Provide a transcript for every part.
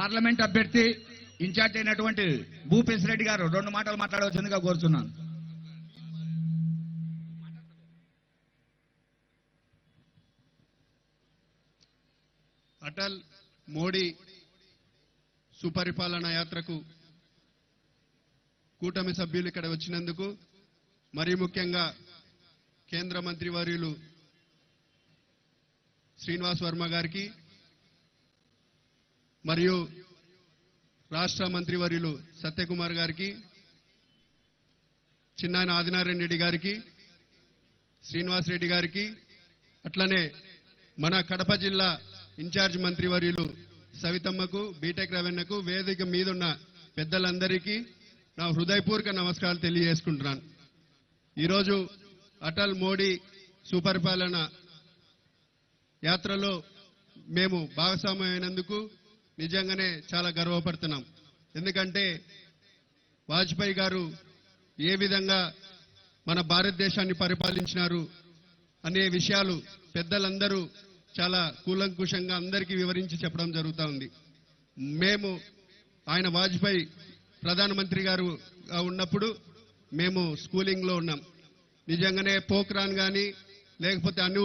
Parliament అభ్యర్థి incharge అయినటువంటి భూపేశ్ రెడ్డి గారు రెండు మాటలు మాట్లాడవచ్చుందిగా కోరుతున్నాను అటల్ మోడీ సుపరిపాలన యాత్రకు కూటమి సభ్యులు ఇక్కడ వచ్చినందుకు మరీ ముఖ్యంగా కేంద్ర మంత్రి వర్యులు శ్రీనివాస్ వర్మ గారికి మరియు రాష్ట్ర మంత్రివర్యులు సత్యకుమార్ గారికి చిన్నాయన ఆదినారాయణ రెడ్డి గారికి శ్రీనివాస్ రెడ్డి గారికి అట్లనే మన కడప జిల్లా ఇన్ఛార్జ్ మంత్రివర్యులు సవితమ్మకు బీటెక్ రవెన్నకు వేదిక మీదున్న పెద్దలందరికీ నా హృదయపూర్వక నమస్కారాలు తెలియజేసుకుంటున్నాను. ఈరోజు అటల్ మోడీ సుపరిపాలన యాత్రలో మేము భాగస్వామ్యమైనందుకు నిజంగానే చాలా గర్వపడుతున్నాం. ఎందుకంటే వాజ్పేయి గారు ఏ విధంగా మన భారతదేశాన్ని పరిపాలించినారు అనే విషయాలు పెద్దలందరూ చాలా కూలంకుషంగా అందరికీ వివరించి చెప్పడం జరుగుతూ ఉంది. మేము ఆయన వాజ్పేయి ప్రధానమంత్రి గారు ఉన్నప్పుడు మేము స్కూలింగ్లో ఉన్నాం. నిజంగానే పోక్రాన్ కానీ లేకపోతే అను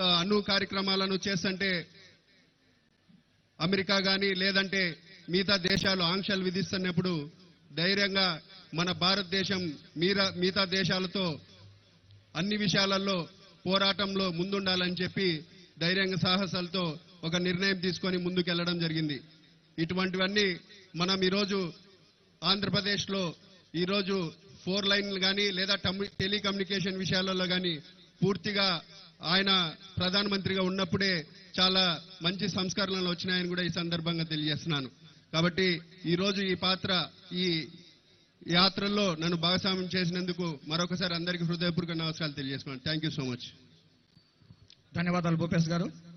ఆ, కార్యక్రమాలను చేస్తుంటే అమెరికా కానీ లేదంటే మిగతా దేశాలు ఆంక్షలు విధిస్తున్నప్పుడు ధైర్యంగా మన భారతదేశం మీరా మిగతా దేశాలతో అన్ని విషయాలలో పోరాటంలో ముందుండాలని చెప్పి ధైర్యంగా సాహసాలతో ఒక నిర్ణయం తీసుకొని ముందుకెళ్ళడం జరిగింది. ఇటువంటివన్నీ మనం ఈరోజు ఆంధ్రప్రదేశ్లో ఈరోజు ఫోర్ లైన్లు కానీ లేదా టెలికమ్యూనికేషన్ విషయాలలో కానీ పూర్తిగా ఆయన ప్రధానమంత్రిగా ఉన్నప్పుడే చాలా మంచి సంస్కరణలు వచ్చినాయని కూడా ఈ సందర్భంగా తెలియజేస్తున్నాను. కాబట్టి ఈరోజు ఈ పాత్ర ఈ యాత్రలో నన్ను భాగస్వామ్యం చేసినందుకు మరొకసారి అందరికీ హృదయపూర్వక నమస్కారాలు తెలియజేసుకున్నాను. థ్యాంక్ యూ సో మచ్ ధన్యవాదాలు భూపేష్ గారు.